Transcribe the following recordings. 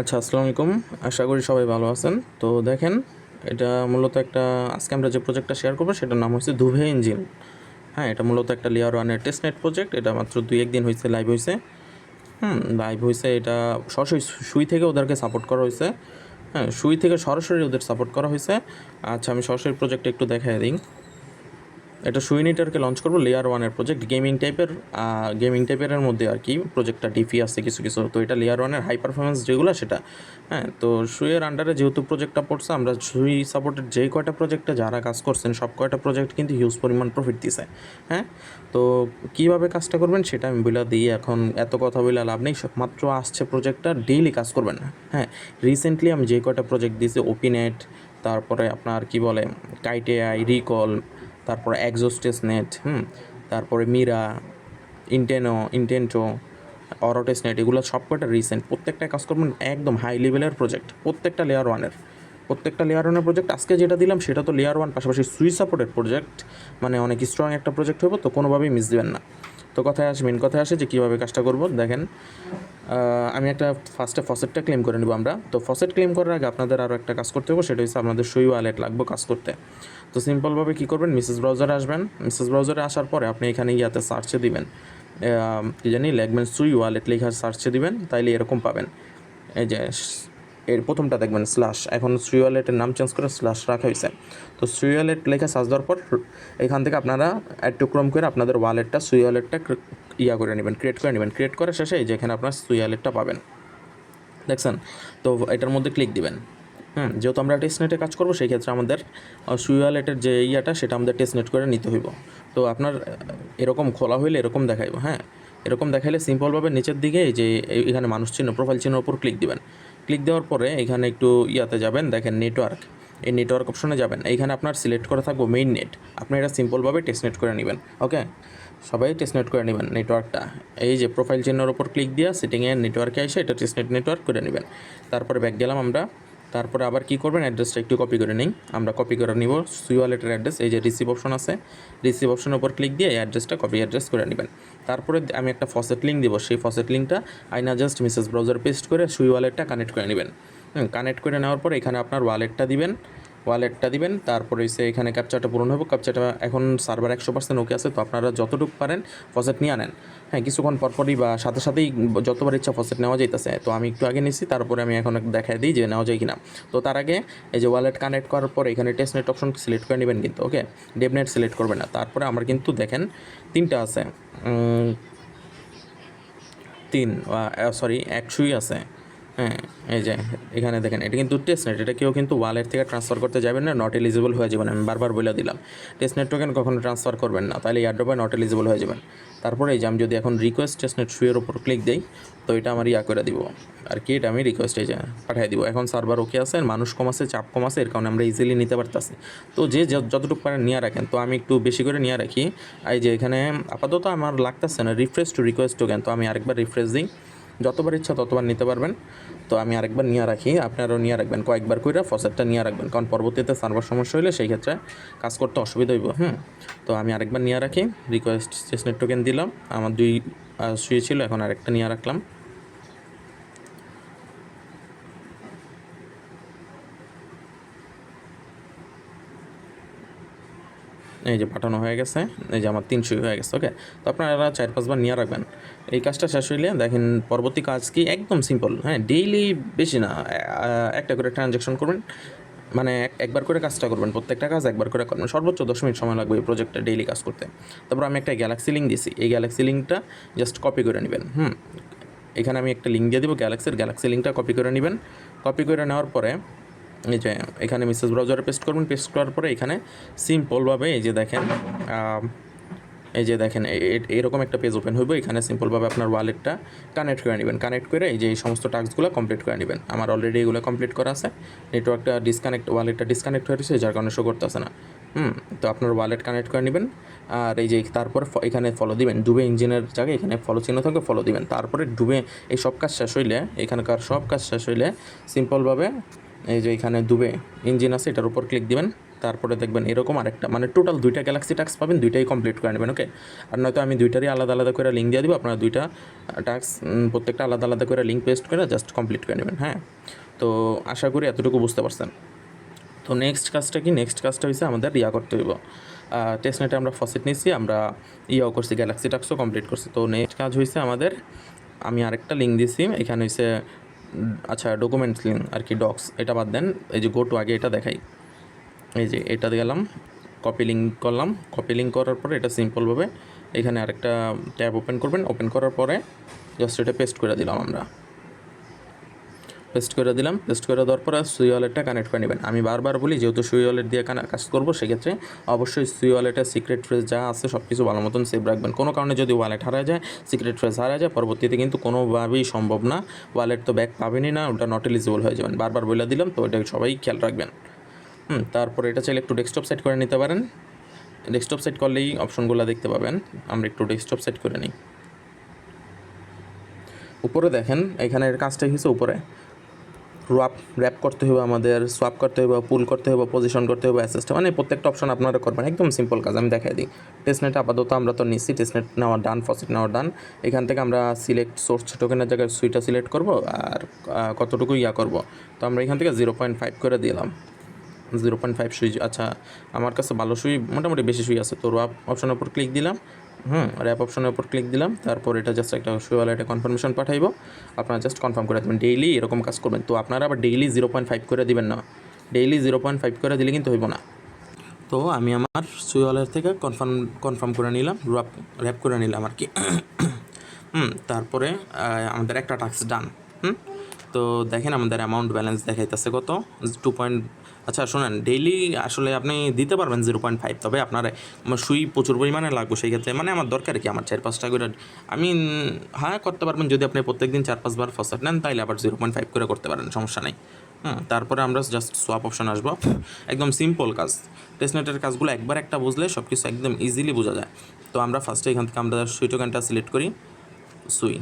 আচ্ছা আসসালামু আলাইকুম। আশা করি সবাই ভালো আছেন। তো দেখেন, এটা মূলত একটা, আজকে আমরা যে প্রজেক্টটা শেয়ার করব, সেটার নাম হচ্ছে ধুভে ইঞ্জিন। হ্যাঁ এটা মূলত একটা লেয়ার ওয়ানের টেস্টনেট প্রজেক্ট এটা মাত্র দুই, একদিন হয়েছে লাইভ হয়েছে হুম লাইভ হয়েছে এটা সরাসরি সুই থেকে ওদেরকে সাপোর্ট করা হয়েছে হ্যাঁ সুই থেকে সরাসরি ওদের সাপোর্ট করা হয়েছে আচ্ছা আমি সরাসরি প্রজেক্টটা একটু দেখাই দিই। এটা সুইনিটারকে লঞ্চ করব লেয়ার ওয়ানের প্রজেক্ট গেমিং টাইপের গেমিং টাইপের মধ্যে আর কি প্রজেক্টটা ডিফি আছে কিছু কিছু। তো এটা লেয়ার ওয়ানের হাই পারফরমেন্স যেগুলো সেটা হ্যাঁ? তো সুইয়ের আন্ডারে যেহেতু প্রজেক্টটা পড়ছে, আমরা সুই সাপোর্টেড যে কয়টা প্রজেক্টে যারা কাজ করছেন, সব কয়টা প্রজেক্ট কিন্তু হিউজ পরিমাণ প্রফিট দিছে হ্যাঁ? তো কীভাবে কাজটা করবেন সেটা আমি বলে দিই এখন এত কথা বলে লাভ নেই, মাত্র আসছে প্রজেক্টটা ডেইলি কাজ করবেন না হ্যাঁ? রিসেন্টলি আমি যে কয়টা প্রজেক্ট দিয়েছি ওপিনেট তারপরে আপনার কি বলে কাইটে আই রিকল তারপরে এক্সোস্টেস নেট হুম, তারপরে মিরা ইন্টেনো ইন্টেন্টো অরোটেস নেট এগুলো সব কটা রিসেন্ট প্রত্যেকটা কাজ করবেন একদম হাই লেভেলের প্রজেক্ট প্রত্যেকটা লেয়ার ওয়ানের প্রত্যেকটা লেয়ার ওয়ানের প্রজেক্ট আজকে যেটা দিলাম সেটা তো লেয়ার ওয়ান পাশাপাশি সুই সাপোর্টের প্রজেক্ট মানে অনেক স্ট্রং একটা প্রজেক্ট হইব, তো কোনোভাবেই মিস দেবেন না। তো কথায় আসে মেন কথায় আসে যে কীভাবে কাজটা করব, দেখেন আমি একটা ফার্স্টে ফসেটটা ক্লেম করে নেব আমরা। তো ফসেট ক্লেম করার আগে আপনাদের আরও একটা কাজ করতে হবে সেটা হচ্ছে আপনাদের সুই ওয়ালেট লাগবে কাজ করতে। তো সিম্পলভাবে কী করবেন? মিসেস ব্রাউজারে আসবেন। মিসেস ব্রাউজারে আসার পরে আপনি এখানে ইয়াতে সার্চে দিবেন। কি জানি? লিখবেন সুই ওয়ালেট লেখা সার্চে দিবেন, তাইলে এরকম পাবেন। এই যে, এর প্রথমটা দেখবেন স্ল্যাশ এখন সুই ওয়ালেটের নাম চেঞ্জ করে স্ল্যাশ রাখা হয়েছে তো সুই ওয়ালেট লেখা সার্চ দেওয়ার পর, এখান থেকে আপনারা একটু ক্রম করে আপনাদের ওয়ালেটটা সুই ওয়ালেটটা ইয়া করে নেবেন ক্রিয়েট করে নেবেন। ক্রিয়েট করার শেষে এই যে এখানে আপনার সুই ওয়ালেটটা পাবেন। দেখছেন? তো এটার মধ্যে ক্লিক দিবেন। হুম, যেহেতু আমরা টেস্টনেটে কাজ করব সেই ক্ষেত্রে আমাদের সুইওয়ালেটের যে ইয়াটা, সেটা আমাদের টেস্টনেট করে নিতে হইব। তো আপনার এরকম খোলা হইলে এরকম দেখাইব হ্যাঁ? এরকম দেখাইলে সিম্পলভাবে নিচের দিকে যে এখানে মানুষ চিহ্ন প্রোফাইল চিহ্নের উপর ক্লিক দিবেন। ক্লিক দেওয়ার পরে এখানে একটু ইয়াতে যাবেন, দেখেন নেটওয়ার্ক এই নেটওয়ার্ক অপশনে যাবেন। এইখানে আপনার সিলেক্ট করা থাকব মেইন নেট আপনি এটা সিম্পলভাবে টেস্টনেট করে নেবেন ওকে সবাই টেস্টনেট করে নেবেন নেটওয়ার্কটা এই যে প্রোফাইল চিহ্নের ওপর ক্লিক দিয়ে সেটিংয়ে নেটওয়ার্কে এসে এটা টেস্টনেট নেটওয়ার্ক করে নেবেন। তারপরে ব্যাক গেলাম আমরা তারপরে আবার কি করবেন? অ্যাড্রেসটা একটু কপি করে নিই আমরা কপি করে নিব সুই ওয়ালেটের অ্যাড্রেস এই যে রিসিভ অপশন আছে। রিসিভ অপশনের উপর ক্লিক দিয়ে এই অ্যাড্রেসটা কপি অ্যাড্রেস করে নেবেন। তারপরে আমি একটা ফসেট লিঙ্ক দিব। সেই ফসেট লিঙ্কটা আইনা জাস্ট মিসেস ব্রাউজার পেস্ট করে সুই ওয়ালেটটা কানেক্ট করে নেবেন। কানেক্ট করে নেওয়ার পর এখানে আপনার ওয়ালেটটা দিবেন। ওয়ালেটটা দিবেন, তারপরে হচ্ছে এখানে ক্যাপচারটা পূরণ হবে ক্যাপচারটা এখন সার্ভার একশো পার্সেন্ট ওকে আছে, তো আপনারা যতটুকু পারেন ফসেট নিয়ে আনেন। হ্যাঁ কিছুক্ষণ পরপরই বা সাথে সাথেই যতবার ইচ্ছা ফসেট নেওয়া যাইতেছে। তো আমি একটু আগে নিচ্ছি তারপরে আমি এখন দেখাই দিই যে নেওয়া যায় কিনা। তো তার আগে এই যে ওয়ালেট কানেক্ট করার পর এখানে টেস্ট নেট অপশন সিলেক্ট করে নেবেন কিন্তু ওকে ডেবনেট সিলেক্ট করবেন না। তারপরে আমার কিন্তু দেখেন তিনটা আছে। তিন সরি একশোই আছে। হ্যাঁ এই যে, এখানে দেখেন, এটা কিন্তু টেস্ট নেট এটা কেউ কিন্তু ওয়ালেট থেকে ট্রান্সফার করতে যাবেন না নট এলিজিবল হয়ে যাবেন, আমি বারবার বলে দিলাম। টেস্ট নেট টোকেন কখনো ট্রান্সফার করবেন না, তাহলে এয়ারড্রপে নট এলিজিবল হয়ে যাবেন। তারপরে এই যে, আমি যদি এখন রিকোয়েস্ট টেস্ট নেট শুয়ের ওপর ক্লিক দিই, তো এটা আমার ইয়া করে দিব। আর কি এটা আমি রিকোয়েস্ট এই যে, পাঠিয়ে দিব। এখন সার্ভার ওকে আছে, মানুষ কম আছে, চাপ কম আছে, এর কারণে আমরা ইজিলি নিতে পারতেছি। তো যে যতটুকু পারেন নিয়ে রাখেন। তো আমি একটু বেশি করে নিয়ে রাখি। এই যে, এখানে আপাতত আমার লাগতেছে না রিফ্রেশ টু রিকোয়েস্ট টোকেন তো আমি আরেকবার রিফ্রেশ দিই। যতবার ইচ্ছা ততবার নিতে পারবেন। তো আমি আরেকবার নিয়ে রাখি, আপনারাও নিয়ে রাখবেন, কয়েকবার করে ফসেটটা নিয়ে রাখবেন, কারণ পরবর্তীতে সার্ভার সমস্যা হলে সেই ক্ষেত্রে কাজ করতে অসুবিধা হইব, হুম? তো আমি আরেকবার নিয়ে রাখি রিকোয়েস্ট চেসনেট টোকেন দিলাম, আমার দুই শুয়েছিল শুয়ে ছিল, এখন আরেকটা নিয়ে রাখলাম। এই যে পাঠানো হয়ে গেছে, এই যে আমার তিনশো হয়ে গেছে ওকে তো আপনারা চার পাঁচবার নিয়ে রাখবেন। এই কাজটা শেষ হইলে দেখেন পরবর্তী কাজ কি? একদম সিম্পল হ্যাঁ? ডেইলি বেশি না একটা করে ট্রানজ্যাকশন করবেন মানে এক- একবার করে কাজটা করবেন, প্রত্যেকটা কাজ একবার করে করবেন, সর্বোচ্চ দশ মিনিট সময় লাগবে এই প্রজেক্টটা ডেইলি কাজ করতে। তারপর আমি একটা গ্যালাক্সি লিঙ্ক দিয়েছি এই গ্যালাক্সি লিঙ্কটা জাস্ট কপি করে নেবেন, হুম? এখানে আমি একটা লিঙ্ক দিয়ে দেবো গ্যালাক্সির গ্যালাক্সি লিঙ্কটা কপি করে নেবেন। কপি করে নেওয়ার পরে এই যে এখানে মিসেস ব্রাউজারে পেস্ট করবেন পেস্ট করার পরে এখানে সিম্পলভাবে এই যে দেখেন এই যে দেখেন এরকম একটা পেজ ওপেন হইব। এখানে সিম্পলভাবে আপনার ওয়ালেটটা কানেক্ট করে নেবেন। কানেক্ট করে এই যে এই সমস্ত টাস্কগুলো কমপ্লিট করে নেবেন। আমার অলরেডি এগুলো কমপ্লিট করা আছে। নেটওয়ার্কটা ডিসকানেক্ট ওয়ালেটটা ডিসকানেক্ট হয়ে গেছে, যার কারণে শো করতে করতেছে না। হুম, তো আপনার ওয়ালেট কানেক্ট করে নেবেন। আর এই যে তারপর এখানে ফলো দিবেন। ডুবে ইঞ্জিনের জায়গায় এখানে ফলো চিহ্ন থাকবে ফলো দিবেন। তারপরে ডুবে এই সব কাজ শেষ হইলে, এখানকার সব কাজ শেষ হইলে সিম্পলভাবে এই যে এখানে দুবে ইঞ্জিন আছে, এটার উপর ক্লিক দিবেন। তারপরে দেখবেন এরকম আরেকটা মানে টোটাল দুইটা গ্যালাক্সি টাস্ক পাবেন, দুইটাই কমপ্লিট করে নেবেন ওকে আর নয়তো আমি দুইটারই আলাদা আলাদা করে লিঙ্ক দিয়ে দিব, আপনারা দুইটা টাস্ক প্রত্যেকটা আলাদা আলাদা করে লিঙ্ক পেস্ট করে জাস্ট কমপ্লিট করে নেবেন হ্যাঁ? তো আশা করি এতটুকু বুঝতে পারছেন। তো নেক্সট কাজটা কি? নেক্সট কাজটা হচ্ছে আমাদের ইয়া করতে হইব। টেস্টনেটে আমরা ফসেট নিয়েছি আমরা ইয়াও করছি গ্যালাক্সি টাস্কও কমপ্লিট করছি। তো নেক্সট কাজ হয়েছে আমাদের, আমি আরেকটা লিঙ্ক দিছি, এখানে হয়েছে আচ্ছা ডকুমেন্টস লিঙ্ক আর কি ডক্স এটা বাদ দেন। এই যে গো টু আগে এটা দেখাই। এই যে এটা গেলাম কপি লিঙ্ক করলাম। কপি লিঙ্ক করার পরে এটা সিম্পলভাবে এখানে আরেকটা ট্যাব ওপেন করবেন। ওপেন করার পরে জাস্ট এটা পেস্ট করে দিলাম আমরা। পেস্ট করে দিলাম। পেস্ট করে দেওয়ার পরে সুই ওয়ালেটটা কানেক্ট করে নেবেন। আমি বারবার বলি, যেহেতু সুই ওয়ালেট দিয়ে কাজ করব, সেক্ষেত্রে অবশ্যই সুই ওয়ালেটের সিক্রেট ফ্রেজ যা আছে সব কিছু ভালো মতন সেভ রাখবেন। কোনো কারণে যদি ওয়ালেট হারা যায় সিক্রেট ফ্রেজ হারা যায়, পরবর্তীতে কিন্তু কোনোভাবেই সম্ভব না। ওয়ালেট তো ব্যাক পাবেনই না, ওটা নট এলিজিবল হয়ে যাবেন। বারবার বলে দিলাম, তো এটা সবাই খেয়াল রাখবেন। হুম, তারপরে এটা চাইলে একটু ডেস্কটপ সেট করে নিতে পারেন। ডেস্কটপ সেট করলেই অপশনগুলো দেখতে পাবেন। আমরা একটু ডেস্কটপ সেট করে নিই। উপরে দেখেন, এখানের কাজটাই হচ্ছে উপরে। রোয়াপ র্যাপ করতে হবে আমাদের সোয়াপ করতে হবে পুল করতে হবে পজিশন করতে হবে অ্যাসেস্ট মানে প্রত্যেকটা অপশন আপনারা করবেন। একদম সিম্পল কাজ, আমি দেখাই দিই। টেস্টনেট আপাতত আমরা তো নিচ্ছি টেস্টনেট নেওয়ার ডান ফসেট নেওয়ার ডান এখান থেকে আমরা সিলেক্ট সোর্স টোকেনের জায়গায় সুইটা সিলেক্ট করব আর কতটুকু ইয়া করব। তো আমরা এখান থেকে জিরো পয়েন্ট ফাইভ করে দিলাম। জিরো পয়েন্ট ফাইভ সুই আচ্ছা আমার কাছে ভালো সুই, মোটামুটি বেশি সুই আছে। তো রোয়াপ অপশনের উপর ক্লিক দিলাম। হুম র্যাপ অপশনের উপর ক্লিক দিলাম, তারপর এটা জাস্ট একটা সুই একটা কনফার্মেশন পাঠাইবো। আপনারা জাস্ট কনফার্ম করে দেবেন ডেইলি এরকম কাজ করবেন। তো আপনারা আবার ডেইলি জিরো পয়েন্ট ফাইভ করে দিবেন না। ডেইলি জিরো পয়েন্ট ফাইভ করে দিলে কিন্তু হইব না। তো আমি আমার সুই ওয়ালেট থেকে কনফার্ম কনফার্ম করে নিলাম র্যাপ র্যাপ করে নিলাম আর কি। হুম, তারপরে আমাদের একটা টাস্ক ডান হুম, তো দেখেন আমাদের অ্যামাউন্ট ব্যালেন্স দেখাইতেছে কত? টু পয়েন্ট আচ্ছা শোনেন ডেইলি আসলে আপনি দিতে পারবেন জিরো পয়েন্ট ফাইভ তবে আপনার সুই প্রচুর পরিমাণে লাগবে সেই ক্ষেত্রে। মানে আমার দরকার কি? আমার চার পাঁচটা করে আমি হ্যাঁ করতে পারবেন। যদি আপনি প্রত্যেক দিন চার পাঁচবার ফসাট নেন, তাইলে আবার জিরো পয়েন্ট ফাইভ করে করতে পারেন, সমস্যা নেই। হুম, তারপরে আমরা জাস্ট সোয়াপ অপশন আসব। একদম সিম্পল কাজ। টেস্টনেটের কাজগুলো একবার একটা বুঝলে সব কিছু একদম ইজিলি বোঝা যায়। তো আমরা ফার্স্টে এখান থেকে আমরা সুই টোকেনটা সিলেক্ট করি, সুই।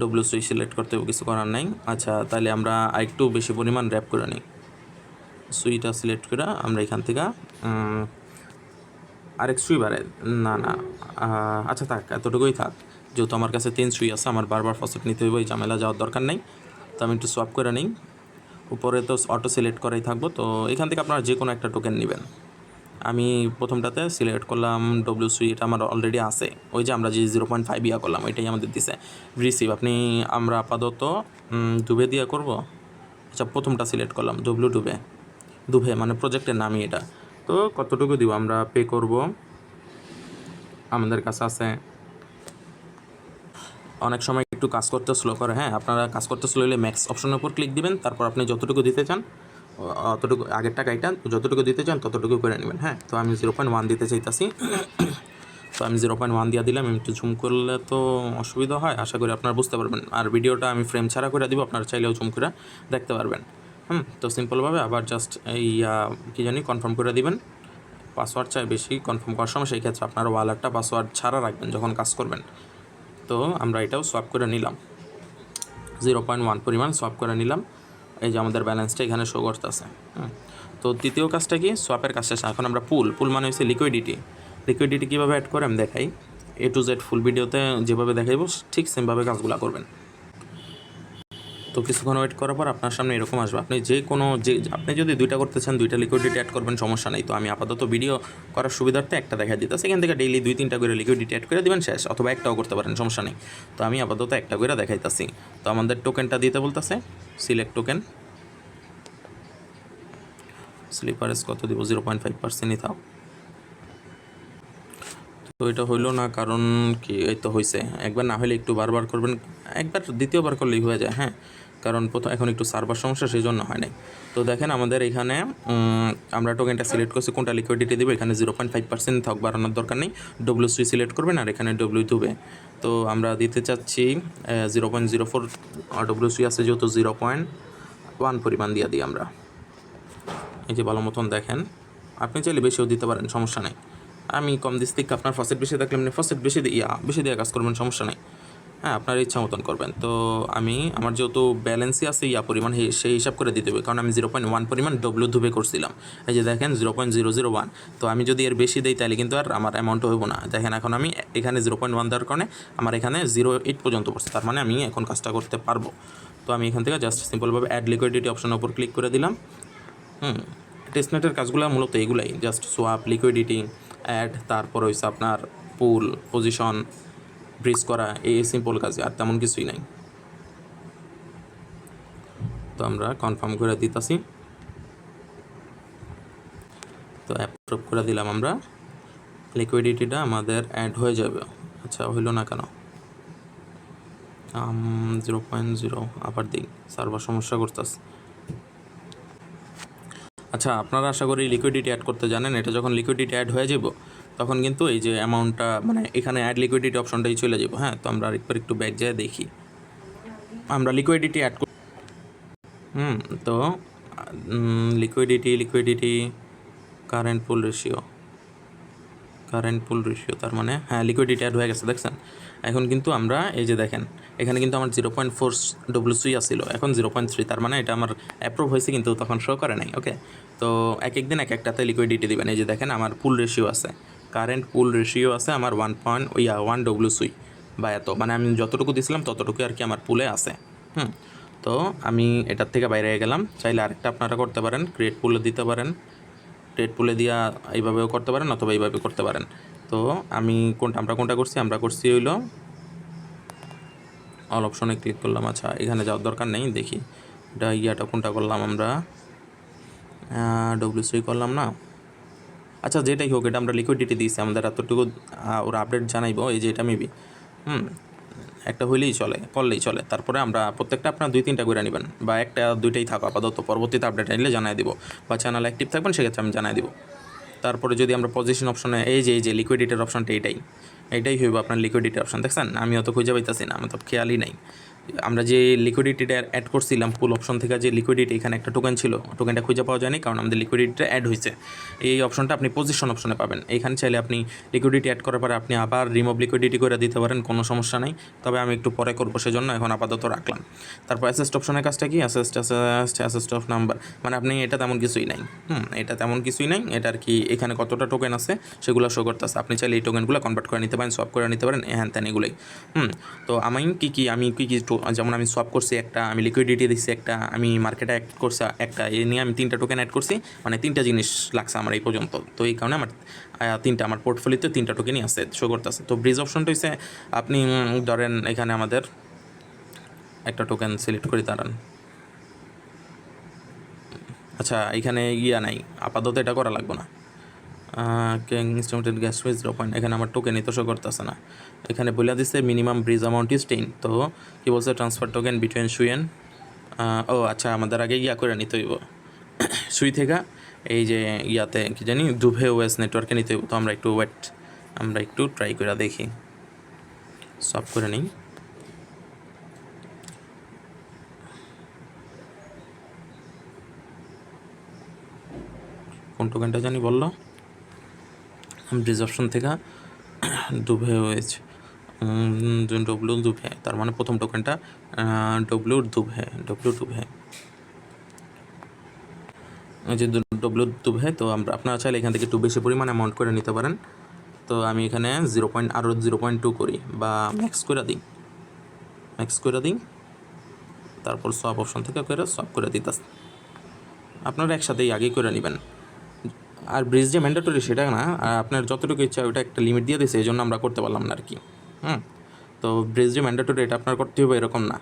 ডব্লিউ সুই সিলেক্ট করতে হবে, কিছু করার নাই। আচ্ছা তাহলে আমরা আরেকটু বেশি পরিমাণ র্যাপ করে নিই। সুইটা সিলেক্ট করে আমরা এখান থেকে আরেক সুই বাড়াই না না আচ্ছা থাক এতটুকুই থাক। যেহেতু আমার কাছে তিন সুই আছে আমার বারবার ফসেট নিতে হইব এই ঝামেলা যাওয়ার দরকার নেই। তো আমি একটু সোয়াপ করে নিই। উপরে তো অটো সিলেক্ট করাই থাকব তো এখান থেকে আপনারা যে কোনো একটা টোকেন নেবেন। আমি প্রথমটাতে সিলেক্ট করলাম ডব্লিউ সুই এটা আমার অলরেডি আছে। ওই যে আমরা যে জিরো পয়েন্ট ফাইভ ইয়া করলাম, ওইটাই আমাদের দিছে। রিসিভ আপনি, আমরা আপাতত ডুবে দিয়া করব। আচ্ছা প্রথমটা সিলেক্ট করলাম ডব্লিউ ডুবে ডুবে মানে প্রজেক্টের নামই এটা। তো কতটুকু দিব আমরা? পে করব। আমাদের কাছে আছে। অনেক সময় একটু কাজ করতে স্লো করে হ্যাঁ আপনারা কাজ করতে স্লো হলে ম্যাক্স অপশনের উপর ক্লিক দিবেন, তারপর আপনি যতটুকু দিতে চান অতটুকু আগের টাকাইটা যতটুকু দিতে চান ততটুকু করে নেবেন হ্যাঁ? তো আমি জিরো পয়েন্ট ওয়ান দিতে চাইতাছি। তো আমি জিরো পয়েন্ট ওয়ান দিয়ে দিলাম, একটু জুম করলে তো অসুবিধা হয়, আশা করি আপনারা বুঝতে পারবেন। আর ভিডিওটা আমি ফ্রেম ছাড়া করে দিব, আপনারা চাইলেও জুম করে দেখতে পারবেন। হুম, তো সিম্পলভাবে আবার জাস্ট এই কী জানি কনফার্ম করে দিবেন। পাসওয়ার্ড চাই বেশি কনফার্ম করার সময় সেই ক্ষেত্রে আপনারা ওয়ালেটটা পাসওয়ার্ড ছাড়া রাখবেন যখন কাজ করবেন। তো আমরা এটাও সোয়াপ করে নিলাম। জিরো পয়েন্ট ওয়ান পরিমাণ সোয়াপ করে নিলাম। এই যে আমাদের ব্যালেন্সটা এখানে শো করতেছে হুম। তো দ্বিতীয় কাজটা কি সোয়াপের কাজটা শেষ। এখন আমরা পুল পুল মানে হচ্ছে লিকুইডিটি লিকুইডিটি কীভাবে অ্যাড করে আমি দেখাই এ টু জেড ফুল ভিডিওতে যেভাবে দেখাইব, ঠিক সেমভাবে কাজগুলো করবেন তো কিছুক্ষণ ওয়েট করার পর আপনার সামনে এরকম আসবে। আপনি যে কোনো যে, আপনি যদি দুইটা করতে চান, দুইটা লিকুইডিটি অ্যাড করবেন, সমস্যা নেই। তো আমি আপাতত ভিডিও করার সুবিধার্থে একটা দেখা দিতে সেখান থেকে ডেইলি দুই, তিনটা করে লিকুইডিটি অ্যাড করে দিবেন, শেষ। অথবা একটাও করতে পারেন, সমস্যা নেই। তো আমি আপাতত একটা করে দেখাইতাছি। তো আমাদের টোকেনটা দিতে বলতেছে সিলেক্ট টোকেন স্লিপারেস কত দিব? জিরো পয়েন্ট ফাইভ পার্সেন্টই থাও তো এটা হইল না, কারণ কি, এই তো হয়েছে একবার না হলে একটু বারবার করবেন। একবার দ্বিতীয়বার করলেই হয়ে যায় হ্যাঁ। কারণ প্রথম এখন একটু সার্ভার সমস্যা সেই জন্য হয় নাই। তো দেখেন আমাদের এখানে আমরা টোকেনটা সিলেক্ট করছি, কোনটা লিকুইডিটি দেবে? এখানে জিরো পয়েন্ট ফাইভ পার্সেন্ট থাক, বাড়ানোর দরকার নেই। ডব্লিউ সি সিলেক্ট করবেন আর এখানে ডব্লিউ দুবে তো আমরা দিতে চাচ্ছি zero point zero four W C আছে যেহেতু জিরো পয়েন্ট ওয়ান পরিমাণ দিয়ে দিই আমরা। এই যে ভালো মতন দেখেন, আপনি চাইলে বেশিও দিতে পারেন, সমস্যা নেই। আমি কম দিস থেকে আপনার ফসেট বেশি থাকলে আপনি ফসেট বেশি দিয়ে বেশি দিয়ে কাজ করবেন, সমস্যা নেই। হ্যাঁ আপনার ইচ্ছা মতন করবেন। তো আমি, আমার যেহেতু ব্যালেন্সই আছে, ইয়া পরিমাণ সেই হিসাব করে দিতে হবে। কারণ আমি জিরো পয়েন্ট ওয়ান পরিমাণ ডব্লু ধুবে করছিলাম। এই যে দেখেন zero point zero zero one তো আমি যদি এর বেশি দিই, তাহলে কিন্তু আর আমার অ্যামাউন্ট হইব না। দেখেন, এখন আমি এখানে জিরো পয়েন্ট ওয়ান দেওয়ার কারণে আমার এখানে জিরো এইট পর্যন্ত পড়ছে। তার মানে আমি এখন কাজটা করতে পারব। তো আমি এখান থেকে জাস্ট সিম্পলভাবে অ্যাড লিকুইডিটি অপশনের উপর ক্লিক করে দিলাম। হুম টেস্টনেটের কাজগুলো মূলত এগুলাই। জাস্ট সোয়াপ লিকুইডিটি অ্যাড তারপর হচ্ছে আপনার পুল পজিশন ব্রিজ করা, এই সিম্পল কাজ, আর তেমন কিছুই নাই। তো আমরা কনফার্ম করে দিতেছি। তো অ্যাপ্রুভ করে দিলাম আমরা। লিকুইডিটিটা আমাদের অ্যাড হয়ে যাবে। আচ্ছা হইল না কেন? জিরো পয়েন্ট জিরো আবার দিই। সার্ভার সমস্যা করতেছে। আচ্ছা আপনারা আশা করি লিকুইডিটি অ্যাড করতে জানেন। এটা যখন লিকুইডিটি অ্যাড হয়ে যাব তখন কিন্তু এই যে অ্যামাউন্টটা মানে এখানে অ্যাড লিকুইডিটি অপশনটাই চলে যাব হ্যাঁ? তো আমরা আরেকবার একটু ব্যাক যায় দেখি। আমরা লিকুইডিটি অ্যাড হুম, তো liquidity liquidity current pool ratio current pool ratio তার মানে হ্যাঁ লিকুইডিটি অ্যাড হয়ে গেছে, দেখছেন? এখন কিন্তু আমরা, এই যে দেখেন, এখানে কিন্তু আমার zero point four W C আসছিল এখন জিরো পয়েন্ট থ্রি তার মানে এটা আমার অ্যাপ্রুভ হয়েছে, কিন্তু তখন শো করে নাই ওকে তো এক এক দিন এক একটাতে লিকুইডিটি দিবেন, এই যে দেখেন, আমার পুল রেশিও আছে। কারেন্ট পুল রেশিও আছে আমার one point yeah one W Sui বা এত। মানে আমি যতটুকু দিছিলাম ততটুকু আর কি আমার পুলে আছে, হুম? তো আমি এটার থেকে বাইরে গেলাম। চাইলে আরেকটা আপনারা করতে পারেন ক্রিয়েট পুলে দিতে পারেন। ট্রেড পুলে দিয়া এইভাবেও করতে পারেন অথবা এইভাবে করতে পারেন। তো আমি কোনটা, আমরা কোনটা করছি? আমরা করছি হইল অল অপশনে ক্লিক করলাম আচ্ছা এখানে যাওয়ার দরকার নেই, দেখি। এটা ইয়াটা কোনটা করলাম আমরা? ডব্লিউ সি করলাম না? আচ্ছা যেটাই হোক, এটা আমরা লিকুইডিটি দিয়েছি, আমাদের এতটুকু ওরা আপডেট জানাইবো, এই যে এটা মেবি হুম, একটা হইলেই চলে, করলেই চলে, তারপরে আমরা প্রত্যেকটা আপনার দুই তিনটা করে নেবেন, বা একটা, দুইটাই থাকো আপাতত, পরবর্তীতে আপডেট আনলে জানাই দিব, বা চ্যানেল অ্যাক্টিভ থাকবেন, সেক্ষেত্রে আমি জানাই দিব, তারপরে যদি আমরা পজিশন অপশনে এই যে এই যে লিকুইডিটির অপশনটা এইটাই এইটাই হইব আপনার লিকুইডিটি অপশন দেখছেন? আমি অত খুঁজে পাইতেছি না আমার তো খেয়ালই নাই। আমরা যে লিকুইডিটিটা অ্যাড করছিলাম পুল অপশন থেকে যে লিকুইডিটি এখানে একটা টোকেন ছিল টোকেনটা খুঁজে পাওয়া যায়নি কারণ আমাদের লিকুইডিটিটা অ্যাড হয়েছে। এই অপশনটা আপনি পজিশন অপশনে পাবেন। এখানে চাইলে আপনি লিকুইডিটি অ্যাড করার পরে আপনি আবার রিমুভ লিকুইডিটি করে দিতে পারেন, কোনো সমস্যা নাই। তবে আমি একটু পরে করব, সেজন্য এখন আপাতত রাখলাম। তারপর অ্যাসেস্ট অপশনের কাজটা কি? Asset asset asset of number মানে আপনি এটা তেমন কিছুই নাই। হুম, এটা তেমন কিছুই নাই। এটা আর কি এখানে কতটা টোকেন আছে, সেগুলো শো করতেছে। আপনি চাইলে এই টোকেনগুলো কনভার্ট করে নিতে পারেন সোয়াপ করে নিতে পারেন হ্যান ত্যান এগুলোই। হুম, তো আমি কী কী, আমি কী কী যেমন আমি সোয়াপ করছি একটা, আমি লিকুইডিটি দিচ্ছি একটা, আমি মার্কেটে অ্যাড করছি একটা এই নিয়ে আমি তিনটা টোকেন অ্যাড করছি মানে তিনটা জিনিস লাগছে আমার এই পর্যন্ত। তো এই কারণে আমার তিনটা, আমার পোর্টফোলিওতে তিনটা টোকেনই আছে শো করতেছে। তো ব্রিজ অপশনটা হচ্ছে আপনি ধরেন এখানে আমাদের একটা টোকেন সিলেক্ট করে দাঁড়ান। আচ্ছা এখানে ইয়া নাই, আপাতত এটা করা লাগবে না। ক্যাং instrumented gas fees zero point এখানে আমার টোকেনই তো শো করতেছে না। এখানে বলে দিচ্ছে minimum bridge amount is ten তো কী বলছে? ট্রান্সফার টোকেন বিটুইন সুইয়েন ও আচ্ছা আমাদের আগে ইয়া করে নিতে হইব। সুই থেকে এই যে ইয়াতে কি জানি দুভে ওয়েস নেটওয়ার্কে নিতে হইব। তো আমরা একটু ওয়েট আমরা একটু ট্রাই করে দেখি। সব করে নিই। কোন টোকেনটা জানি বলল? ব্রিজ অপশন থেকে ডুবে হয়েছে। ডব্লু দুবে। তার মানে প্রথম টোকেনটা ডব্লু দুবে ডব্লু এই যে ডব্লু দুবে, তো আমরা, আপনারা চাইলে এখান থেকে একটু বেশি পরিমাণ অ্যামাউন্ট করে নিতে পারেন। তো আমি এখানে জিরো পয়েন্ট আরও জিরো পয়েন্ট টু করি, বা ম্যাক্স করে দিই। ম্যাক্স করে দিই, তারপর সব অপশন থেকে করে সব করে দিতেছে আপনারা একসাথেই আগেই করে নেবেন। আর ব্রিজ যে ম্যান্ডেটরি সেটা না, আর আপনার যতটুকু ইচ্ছা ওটা একটা লিমিট দিয়ে দিয়েছে এই জন্য আমরা করতে পারলাম না আর কি হুম? তো ব্রিজ যে ম্যান্ডেটরি এটা আপনার করতে হবে এরকম না।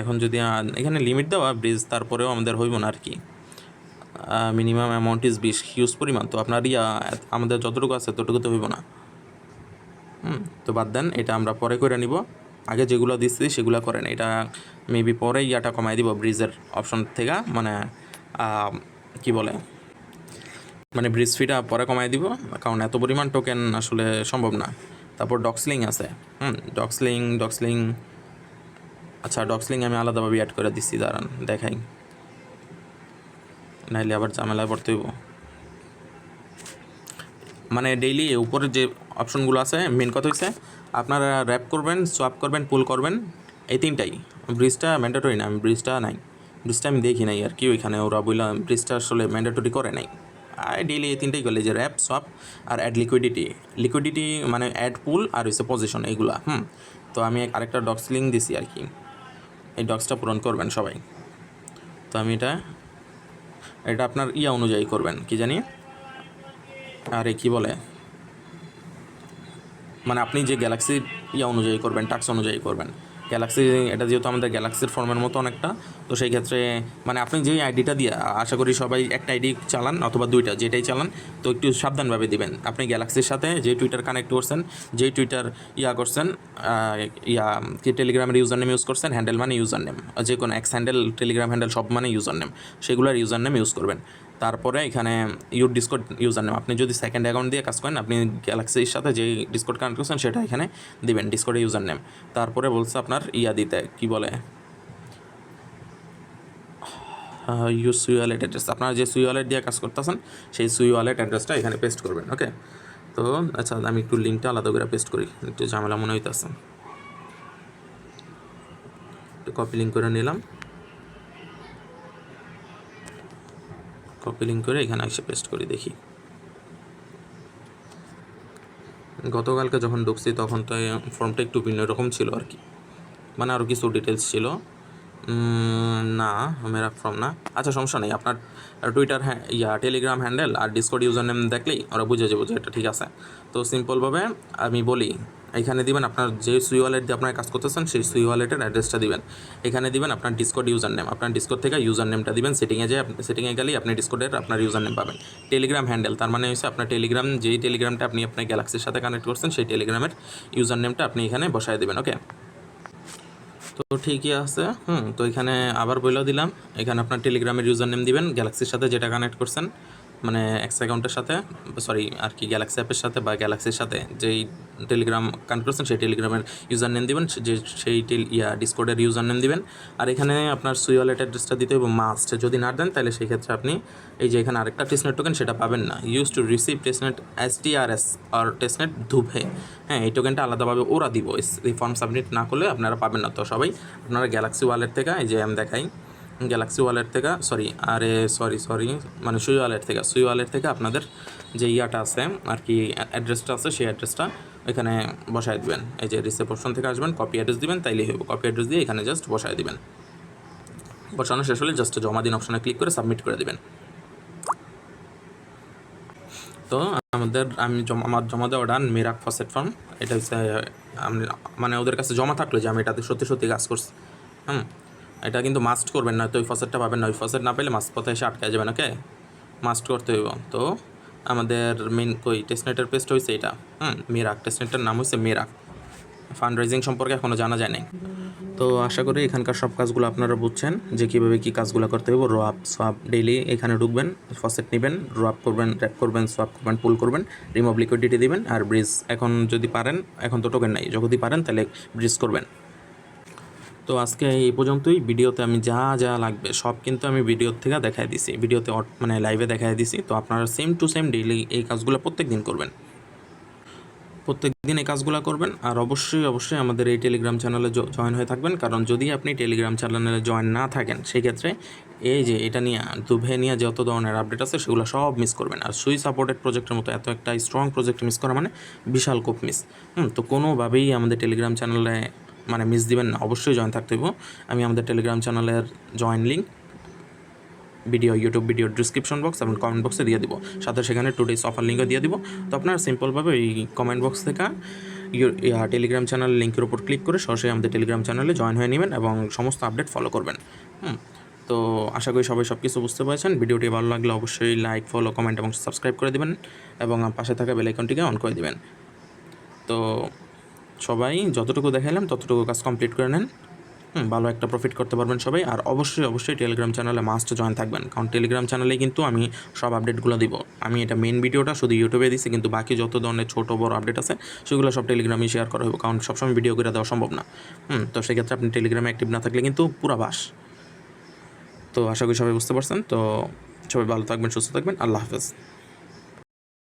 এখন যদি এখানে লিমিট দেওয়া ব্রিজ তারপরেও আমাদের হইব না আর কি মিনিমাম অ্যামাউন্ট ইজ বিশ হিউজ পরিমাণ। তো আপনার ইয়া, আমাদের যতটুকু আছে ততটুকু তো হইব না। হুম? তো বাদ দেন, এটা আমরা পরে করে নিব। আগে যেগুলো দিচ্ছি সেগুলো করেন এটা মেবি পরে ইয়াটা কমাই দিব ব্রিজের অপশন থেকে। মানে কি বলে? মানে ব্রিজ ফিটা পরে কমাই দিব, কারণ এত পরিমাণ টোকেন আসলে সম্ভব না। তারপর ডক্সলিং আছে, হুম ডক্সলিং ডক্সলিং আচ্ছা ডক্সলিং আমি আলাদাভাবে অ্যাড করে দিচ্ছি দাঁড়ান, দেখাই। নাইলে আবার ঝামেলায় পড়তে হইব। মানে ডেইলি উপরে যে অপশনগুলো আছে মেন কথা হচ্ছে আপনারা র্যাপ করবেন সোয়াপ করবেন পুল করবেন, এই তিনটাই। ব্রিজটা ম্যান্ডেটরি না, আমি ব্রিজটা নাই। ব্রিজটা আমি দেখি নাই আর কি, ওইখানে ওরা বললাম ব্রিজটা আসলে ম্যান্ডেটরি করে নাই। ডেইলি এই তিনটাই করলে যে র্যাপ সোয়াপ আর অ্যাড লিকুইডিটি লিকুইডিটি মানে অ্যাড পুল আর হচ্ছে পজিশন এইগুলা, হুম? তো আমি আরেকটা ডক্স লিঙ্ক দিছি আর কি। এই ডক্সটা পূরণ করবেন সবাই। তো আমি এটা এটা আপনার ইয়া অনুযায়ী করবেন, কি জানি? আর আরে কি বলে? মানে আপনি যে গ্যালাক্সি ইয়া অনুযায়ী করবেন টাক্স অনুযায়ী করবেন। গ্যালাক্সি এটা যেহেতু আমাদের গ্যালাক্সির ফর্মের মতো অনেকটা, তো সেই ক্ষেত্রে মানে আপনি যেই আইডিটা দিয়ে, আশা করি সবাই একটা আইডি চালান অথবা দুইটা, যেটাই চালান, তো একটু সাবধানভাবে দিবেন। আপনি গ্যালাক্সির সাথে যে টুইটার কানেক্ট করছেন যেই টুইটার ইয়া করছেন ইয়া, কি টেলিগ্রামের ইউজার নেম ইউজ করছেন হ্যান্ডেল মানে ইউজার নেম যে কোনো এক্স হ্যান্ডেল টেলিগ্রাম হ্যান্ডেল সব মানে ইউজার নেম সেগুলোর ইউজার নেম ইউজ করবেন। তারপরে এখানে ইউর ডিসকোড ইউজার নেম আপনি যদি সেকেন্ড অ্যাকাউন্ট দিয়ে কাজ করেন, আপনি গ্যালাক্সির সাথে যেই ডিসকোড কানেক্ট করছেন, সেটা এখানে দিবেন ডিসকোডে ইউজার নেম তারপরে বলছে আপনার ইয়া দিতে কি বলে? ইউ সুই ওয়ালেট অ্যাড্রেস আপনারা যে সুই ওয়ালেট দিয়ে কাজ করতেছেন, সেই সুই ওয়ালেট অ্যাড্রেসটা এখানে পেস্ট করবেন ওকে তো আচ্ছা আমি একটু লিঙ্কটা আলাদা করে পেস্ট করি, একটু ঝামেলা মনে হইতেছে। একটু কপি লিঙ্ক করে নিলাম। কপি লিঙ্ক করে এখানে এসে পেস্ট করে, দেখি। গতকালকে যখন ঢুকছি, তখন তো ফর্মটা একটু ভিন্ন রকম ছিল আর কি। মানে আরও কিছু ডিটেলস ছিল। না, মেরা ফর্ম না। আচ্ছা সমস্যা নেই। আপনার টুইটার হ্যাঁ ইয়া টেলিগ্রাম হ্যান্ডেল আর ডিসকোড ইউজার নেম দেখলেই ওরা বুঝে যাব যে এটা ঠিক আছে। তো সিম্পলভাবে আমি বলি এখানে দিবেন আপনার যে সুই ওয়ালেট দিয়ে আপনার কাজ করতেছেন, সেই সুই ওয়ালেটের অ্যাড্রেসটা দিবেন। এখানে দিবেন আপনার ডিসকোড ইউজার নেম আপনার ডিসকোড থেকে ইউজার নেমটা দিবেন। সেটিংয়ে যে সেটিংয়ে গেলেই আপনি ডিসকোডের আপনার ইউজার নেম পাবেন। টেলিগ্রাম হ্যান্ডেল তার মানে হচ্ছে আপনার টেলিগ্রাম যেই টেলিগ্রামটা আপনি আপনার গ্যালাক্সির সাথে কানেক্ট করছেন, সেই টেলিগ্রামের ইউজার নেমটা আপনি এখানে বসায় দেবেন ওকে তো ঠিকই আছে, হুম, তো এখানে আবার বইলেও দিলাম। এখানে আপনার টেলিগ্রামের ইউজার নেম দিবেন গ্যালাক্সির সাথে যেটা কানেক্ট করছেন। মানে এক্স অ্যাকাউন্টের সাথে সরি আর কি গ্যালাক্সি অ্যাপের সাথে বা গ্যালাক্সির সাথে যেই টেলিগ্রাম কানেক্ট করছেন, সেই টেলিগ্রামের ইউজার নেম দিবেন যে সেই টেল ইয়া ডিসকোডের ইউজার নেম দিবেন। আর এখানে আপনার সুই ওয়ালেট অ্যাড্রেসটা দিতে হবে মাস্ট যদি না দেন, তাহলে সেই ক্ষেত্রে আপনি এই যে এখানে আরেকটা টেস্টনেট টোকেন সেটা পাবেন না। Use to receive testnet S T R S R testnet ধুপে। হ্যাঁ এই টোকেনটা আলাদাভাবে ওরা দিব। এই ফর্ম সাবমিট না করলে আপনারা পাবেন না। তো সবাই, আপনারা গ্যালাক্সি ওয়ালেট থেকে এই যে আমি দেখাই। গ্যালাক্সি ওয়ালেট থেকে সরি আরে সরি সরি মানে সুই ওয়ালেট থেকে সুই ওয়ালেট থেকে আপনাদের যে ইয়াটা আছে, আর কি অ্যাড্রেসটা আছে, সেই অ্যাড্রেসটা এখানে বসায় দিবেন। এই যে রিসেপশন থেকে আসবেন কপি অ্যাড্রেস দিবেন, তাইলেই হবে কপি অ্যাড্রেস দিয়ে এখানে জাস্ট বসায় দিবেন। বসানো শেষ হলে জাস্ট জমা দিন অপশনে ক্লিক করে সাবমিট করে দিবেন। তো আমাদের, আমি জমা, আমার জমা দেওয়া ডান মিরাক ফসেট ফর্ম এটা হচ্ছে মানে ওদের কাছে জমা থাকল যে আমি এটাতে সত্যি সত্যি কাজ করছি। হুম? এটা কিন্তু মাস্ট করবেন না তো ওই ফসেটটা পাবেন না। ওই ফসেট না পেলে মাস্ট পথে এসে আটকে যাবেন ওকে মাস্ট করতে হইব। তো আমাদের মেন কই টেস্টনেটের পেস্ট হয়েছে এটা। হুম মিরাক টেস্টনেটের নাম হচ্ছে মেরাক ফান্ড রাইজিং সম্পর্কে এখনও জানা যায় তো আশা করি এখানকার সব কাজগুলো আপনারা বুঝছেন, যে কীভাবে কী কাজগুলো করতে হবে রোয়াপ সোয়াপ ডেইলি এখানে ঢুকবেন ফসেট নেবেন রোয়াপ করবেন র্যাপ করবেন সোয়াপ করবেন পুল করবেন রিমুভ লিকুইডিটি দিবেন, আর ব্রিজ এখন যদি পারেন, এখন তো টোকেন নাই। যদি পারেন, তাহলে ব্রিজ করবেন। তো আজকে এই পর্যন্তই। ভিডিওতে আমি যা যা লাগবে সব কিন্তু আমি ভিডিওর থেকে দেখাই দিছি। ভিডিওতে মানে লাইভে দেখাই দিছি। তো আপনারা সেম টু সেম ডেইলি এই কাজগুলো প্রত্যেক দিন করবেন। প্রত্যেক দিন এই কাজগুলো করবেন। আর অবশ্যই অবশ্যই আমাদের এই টেলিগ্রাম চ্যানেলে জয়েন হয়ে থাকবেন। কারণ যদি আপনি টেলিগ্রাম চ্যানেলে জয়েন না থাকেন সেই ক্ষেত্রে এই যে এটা নিয়ে, দুভে নিয়ে যত ধরনের আপডেট আছে, সেগুলো সব মিস করবেন। আর সুই সাপোর্টেড প্রজেক্টের মতো এত একটা স্ট্রং প্রজেক্ট মিস করা মানে বিশাল কোপ মিস হুম, তো কোনোভাবেই আমাদের টেলিগ্রাম চ্যানেলে মানে মিস দিবেন না, অবশ্যই জয়েন থাকতে হইব। আমি আমাদের টেলিগ্রাম চ্যানেলের join link video YouTube video description box এবং কমেন্ট বক্সে দিয়ে দিব। সাথে সেখানে টু ডেজ অফার লিঙ্কও দিয়ে দিব। তো আপনারা সিম্পলভাবে এই কমেন্ট বক্স থেকে টেলিগ্রাম চ্যানেল লিঙ্কের উপর ক্লিক করে সরাসরি আমাদের টেলিগ্রাম চ্যানেলে জয়েন হয়ে নেবেন এবং সমস্ত আপডেট ফলো করবেন। হুম, তো আশা করি সবাই সব কিছু বুঝতে পেরেছেন। ভিডিওটি ভালো লাগলে অবশ্যই লাইক ফলো কমেন্ট এবং সাবস্ক্রাইব করে দেবেন এবং পাশে থাকা বেলাইকনটিকে অন করে দেবেন। তো সবাই যতটুকু দেখালাম ততটুকু কাজ কমপ্লিট করে নেন। ভালো একটা প্রফিট করতে পারবেন সবাই। আর অবশ্যই অবশ্যই টেলিগ্রাম চ্যানেলে মাস্ট জয়েন থাকবেন। কারণ টেলিগ্রাম চ্যানেলে কিন্তু আমি সব আপডেটগুলো দিব। আমি এটা মেন ভিডিওটা শুধু ইউটিউবে দিচ্ছি কিন্তু বাকি যত ধরনের ছোটো, বড় আপডেট আছে, সেগুলো সব টেলিগ্রামে শেয়ার করা হবে কারণ সবসময় ভিডিও করে দেওয়া সম্ভব না। হুম, তো সেক্ষেত্রে আপনি টেলিগ্রামে অ্যাক্টিভ না থাকলে কিন্তু পুরা বাস। তো আশা করি সবাই বুঝতে পারছেন। তো সবাই ভালো থাকবেন, সুস্থ থাকবেন। আল্লাহ হাফেজ।